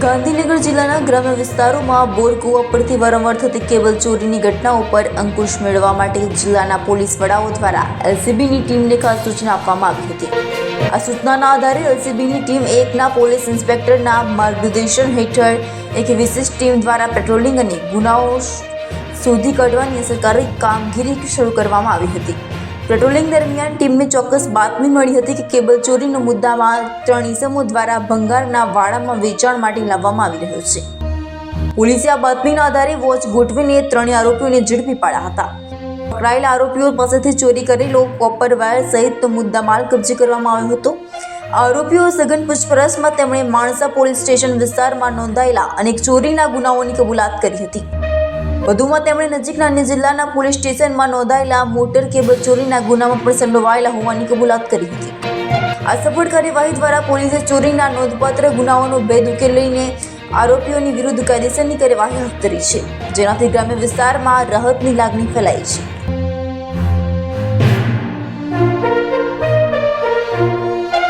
ગાંધીનગર જિલ્લાના ગ્રામ્ય વિસ્તારોમાં બોર કૂવા પરથી વારંવાર થતી કેબલ ચોરીની ઘટનાઓ પર અંકુશ મેળવવા માટે જિલ્લાના પોલીસ વડાઓ દ્વારા એલસીબીની ટીમને ખાસ સૂચના આપવામાં આવી હતી. આ સૂચનાના આધારે એલસીબીની ટીમ એકના પોલીસ ઇન્સ્પેક્ટરના માર્ગદર્શન હેઠળ એક વિશેષ ટીમ દ્વારા પેટ્રોલિંગ અને ગુનાઓ શોધી કાઢવાની અસરકારક કામગીરી શરૂ કરવામાં આવી હતી. પેટ્રોલિંગ દરમિયાન ટીમને ચોક્કસ બાતમી મળી હતી કે કેબલ ચોરીનો મુદ્દામાં ત્રણ ઇસમો દ્વારા ભંગારના વાડામાં વેચાણ માટે લાવવામાં આવી રહ્યો છે. પોલીસે આ બાતમીના આધારે વોચ ગોઠવીને ત્રણેય આરોપીઓને ઝડપી પાડ્યા હતા. પકડાયેલા આરોપીઓ પાસેથી ચોરી કરેલો કોપર વાયર સહિતનો મુદ્દામાલ કબજે કરવામાં આવ્યો હતો. આરોપીઓ સઘન પૂછપરછમાં તેમણે માણસા પોલીસ સ્ટેશન વિસ્તારમાં નોંધાયેલા અનેક ચોરીના ગુનાઓની કબૂલાત કરી હતી. વધુમાં તેમણે નજીકના અન્ય જિલ્લાના પોલીસ સ્ટેશનમાં નોંધાયેલા મોટર કેબલ ચોરીના ગુનામાં પણ સંડોવાયેલા હોવાની કબૂલાત કરી હતી. આ સફળ કાર્યવાહી દ્વારા પોલીસે ચોરીના નોંધપાત્ર ગુનાઓનો ભેદ ઉકેલીને આરોપીઓની વિરુદ્ધ કાયદેસરની કાર્યવાહી હાથ ધરી છે, જેનાથી ગ્રામ્ય વિસ્તારમાં રાહતની લાગણી ફેલાઈ છે.